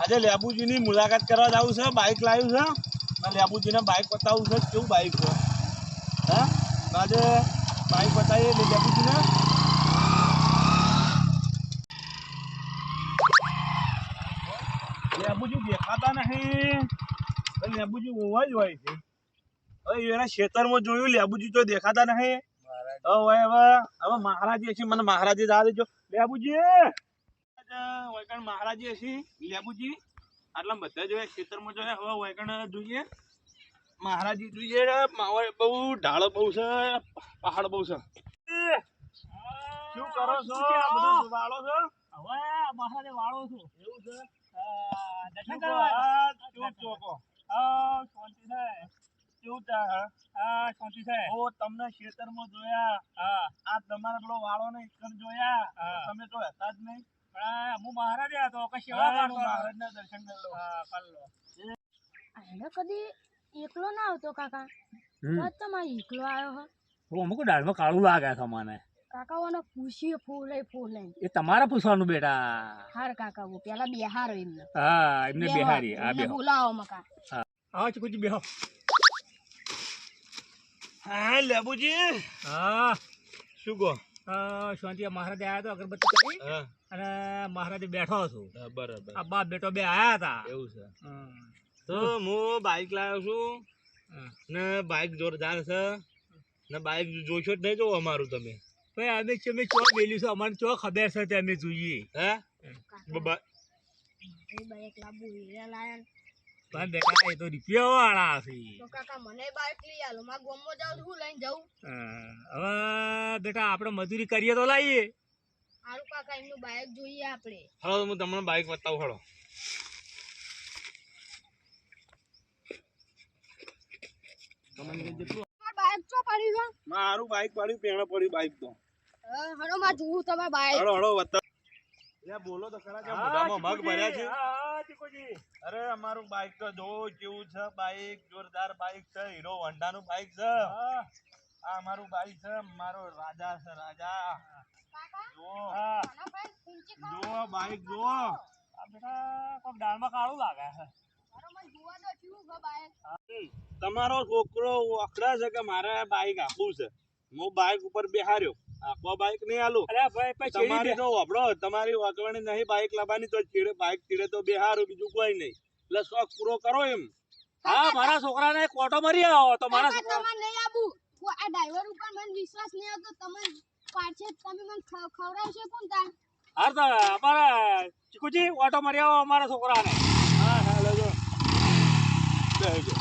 આજે લેબુજીની મુલાકાત કરવા જવું છે બાઇક લાવ્યું છે. લેબુજીને બાઇક બતાવવું છે કેવું બાઇક છે. હા? આજે બાઇક બતાવીએ લેબુજીને. લેબુજી દેખાતા નહીં. લેબુજી હોવા જ હોય છે. હવે એના ખેતરમાં જોયું લેબુજી તો દેખાતા નહીં. હવે હવે હવે મહારાજી મને મહારાજી જવા દેજો. લેબુજી! વૈકણ મહારાજી હશે લેબુજી. આટલા બધા જોઈએ ખેતરમાં જોઈએ હવે વૈકણ જોઈએ. મહારાજી જોઈએ માવળ બહુ ઢાળ બહુ છે પહાડ બહુ છે. શું કરો છો? બધું વાળો છો? હવે મહારાજે વાળો છું. એવું છે? દર્શન કરવા આ ચોકો આ શાંતિ છે. શું ચા હે? શાંતિ છે. ઓ તમને ખેતરમાં જોયા? હા. આ તમારા પેલો વાળો ને જોયા. તમે તો હતા જ નહીં. હું મહારાજે હતો કે સેવા હા, કરતો હતો. મહારાજના દર્શન કરી લો હા કર લો. એને કદી એકલો ના આવતો કાકા? તો તમારે એકલો આવ્યો હો. અમુક દાળમાં કાળું લાગે છે મને. કાકા ઓને પૂછીએ ફૂલે ફૂલે એ તમારે પૂછવાનું બેટા. હાર કાકા હું પેલા બિહાર એમને. હા એમને બેહો, બિહારી આ બેહો. બોલાવો મકા હા. ચીકુજી બેહો. હા લેબુજી. હા શું કહો? શાંતિ મહારાજે આવ્યા તો અગરબત્તી કરી અને મહારાજે બેઠો છું. બરાબર. આ બાપ બેટો બે આયા હતા એવું છે. તો હું બાઇક લાવ્યો છું ને બાઇક જોરદાર છે. ને બાઇક જોશો જ નહીં જોવો અમારું તમે. ભાઈ અમે છે અમે ચો વેલ્યું છે. અમને ચો ખબર છે તે અમે જોઈએ. હે? બાઈક લાવવું લાયા બેટા એ તો રૂપિયા વાળા છે. તો કાકા મને બાઈક લઈ આલો માં ગોમો જાવ હું લઈને જાઉં? હવે બેટા આપણે મજૂરી કરીએ તો લાવીએ હારું કાકા એમનું બાઈક જોઈએ આપણે. હળો હું તમને બાઈક બતાવું હળો બાઈક ચો પડી છે? મારું બાઈક પડ્યું પેણા પડ્યું બાઈક તો. હાલો માં જોઉં તમારે બાઈક. હળો હળો બતાવ. બોલો તો ખરા કે મોઢામાં મગ ભર્યા છે? હા, ચીકુજી. અરે અમારું બાઈક તો જો કેવું છે? બાઈક જોરદાર બાઈક છે. હીરો હોન્ડા નું બાઈક છે આ અમારું બાઈક છે. મારો રાજા છે રાજા. કાકા? જો હા. બાઈક જો જો આ બેટા કોક દાળમાં કાળું લાગે છે. તમારો છોકરો વખડા છે કે મારે બાઈક આપવું છે? હું બાઈક ઉપર બેહાર્યો. આપવા બાઈક નહીં આલું અરે ભાઈ પછી તમારી બે- તો વાપરો તમારી વાગવાની નહીં બાઇક લાવવાની તો ચીડે બાઇક ચીડે તો બેહારું બીજું કોઈ નહીં. એટલે શોખ પૂરો કરો એમ. હા મારા છોકરાને કોટો મરી આવો તો મારા છોકરા તમારે નહીં આબુ આ ડ્રાઈવર ઉપર મને વિશ્વાસ નહીં આવતો તમે પાછે તમે મને ખવડાવશો કોણ તાર? હાર તો અમારા ચીકુજી ઓટો મારી આવો અમારા છોકરાને. હા હા લેજો. બેહજો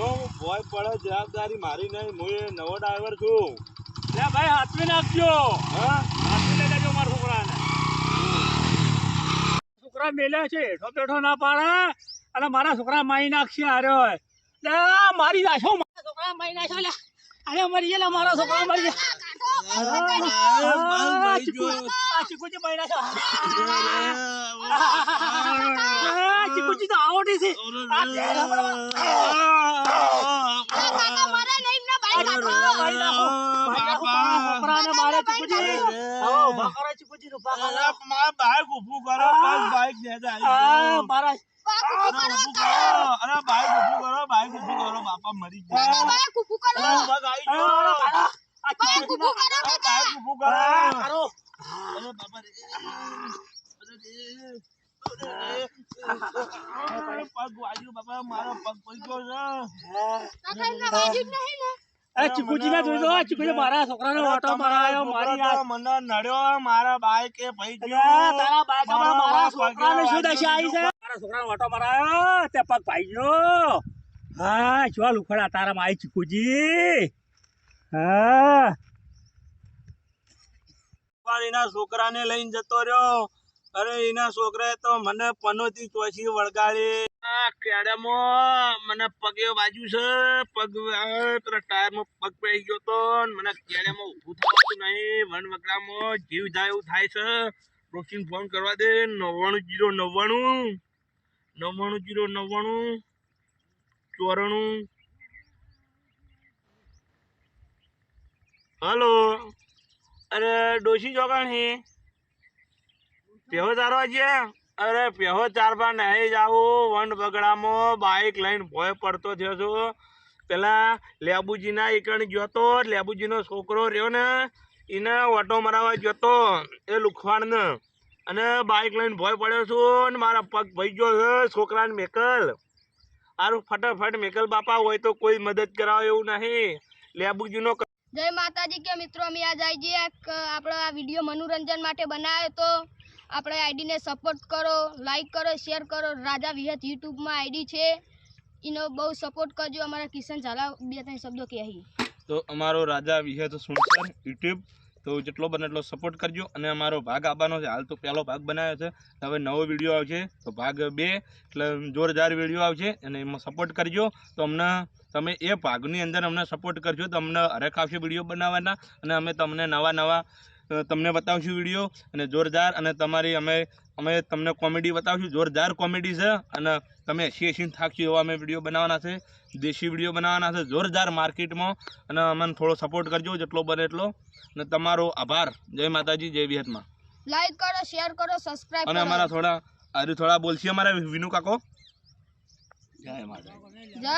જો ભોય પડે જવાબદારી મારી નહીં હું એ નવો ડ્રાઈવર છું. લે ભાઈ હાથવી નાખજો. હા? હાથવી લઈ લેજો મારા છોકરાને. છોકરા મેલ્યા છે હેઠો બેઠો ના પાડે. અને મારા છોકરા મારી નાખશે હોય લે મારી નાખો. મારા છોકરા મારી નાખો લે. અરે મરી ગયેલા મારા છોકરા મરી ગયા. ચીકુજી ચીકુજી તો આવડી છે આ ઘેરા કાકા મારે નહીં ના બાઈક ઊભા કરો ઊભા બાઈક ઊભું કરો બસ બાઈક ને આ મારા અરે બાઈક ઊભું કરો બાઈક ઊભું કરો બાપા મરી ગયા. બાઈક ઊભું કરો. બાઈક ઊભું કરો બાઈક ઊભું કરો. અરે બાપા રે. મારો પગ પડી ગયો છે. ને ચીકુજી ને જોઈ લો ચીકુજી મારા છોકરાને ઓટો મરાયો મારી છોકરો મને નડ્યો મારા બાઈક એ ભઈ ગયો. તારા બાજુમાં મારા મારા છોકરાને શું દશા આવી છે? મારા છોકરાને ઓટો મરાયો તે પગ ભાઈ ગયો. હા જો લુખડા તારા માં આવી ચીકુજી. હા. છોકરાને લઈને જતો રહ્યો. અરે એના છોકરાએ તો મને પનોતી ચોસી વળગાડી. કેડમો મને પગે બાજુ છે. પગ ટાયર ટાયરમાં પગ પડી ગયો તો મને કેડામાં ઊભું થવાતું નહીં. વન વગડામાં જીવ જાય એવું થાય છે. ડોક્ટરને ફોન કરવા દે. નવ્વાણું જીરો નવ્વાણું. નવ્વાણું જીરો નવ્વાણું. ચોરાણું. હલો. અરે ડોશી ચોકાણી પેહો ચારવા ગયા અરે પેહો ચારવા નહીં જાવું વંડ બગડામાં બાઈક લઈને ભોય પડતો થયો છું. પેલા લેબુજીના એકણ ગયો તો, લેબુજીનો છોકરો રહ્યો ને એને ઓટો મરાવવા ગયો તો, એ લુખવાડને. અને બાઈક લઈને ભોય પડ્યો છું અને મારા પગ ભાઈ ગયો છે છોકરાને મેકલ. આરું ફટાફટ મેકલ બાપા હોય તો કોઈ મદદ કરાવે એવું નહીં. લેબુજીનો જય માતાજી કે મિત્રો, અમે આજ આવી જઈએ. આપણો આ વીડિયો મનોરંજન માટે બનાવ્યો તો. આપણે આઈડીને સપોર્ટ કરો લાઈક કરો શેર કરો. રાજા વિહત યુટ્યુબમાં આઈડી છે. એનો બહુ સપોર્ટ કરજો. અમારા કિશન ઝાલા બે ત્રણ શબ્દો કહી તો અમારો રાજા વિહત સુનસર યુટ્યુબ તો જેટલો બને એટલો સપોર્ટ કરજો. અને અમારો ભાગ આવવાનો છે. હાલ તો પહેલો ભાગ બનાવ્યો છે. હવે નવો વીડિયો આવશે. તો ભાગ બે, એટલે જોરદાર વીડિયો આવશે. અને એમાં સપોર્ટ કરજો. તો અમને, તમે એ ભાગની અંદર અમને સપોર્ટ કરજો. તો અમને હરેક આવશે વીડિયો બનાવવાના. અને અમે તમને નવા નવા તમને બતાવશું વીડિયો અને જોરદાર અને તમારી અમે અમે તમને કોમેડી બતાવશું. જોરદાર કોમેડી છે અને તમે હસી હસીને થાકશો એવા અમે વીડિયો બનાવવાના છે. દેશી વીડિયો બનાવવાના છે. જોરદાર માર્કેટમાં અને અમને થોડો સપોર્ટ કરજો જેટલો બને એટલો. અને તમારો આભાર. જય માતાજી જય વિહતમાં. લાઈક કરો શેર કરો સબસ્ક્રાઇબ અને અમારા થોડા આજે થોડા બોલશે અમારા વિનુ કાકો? જય માતા જય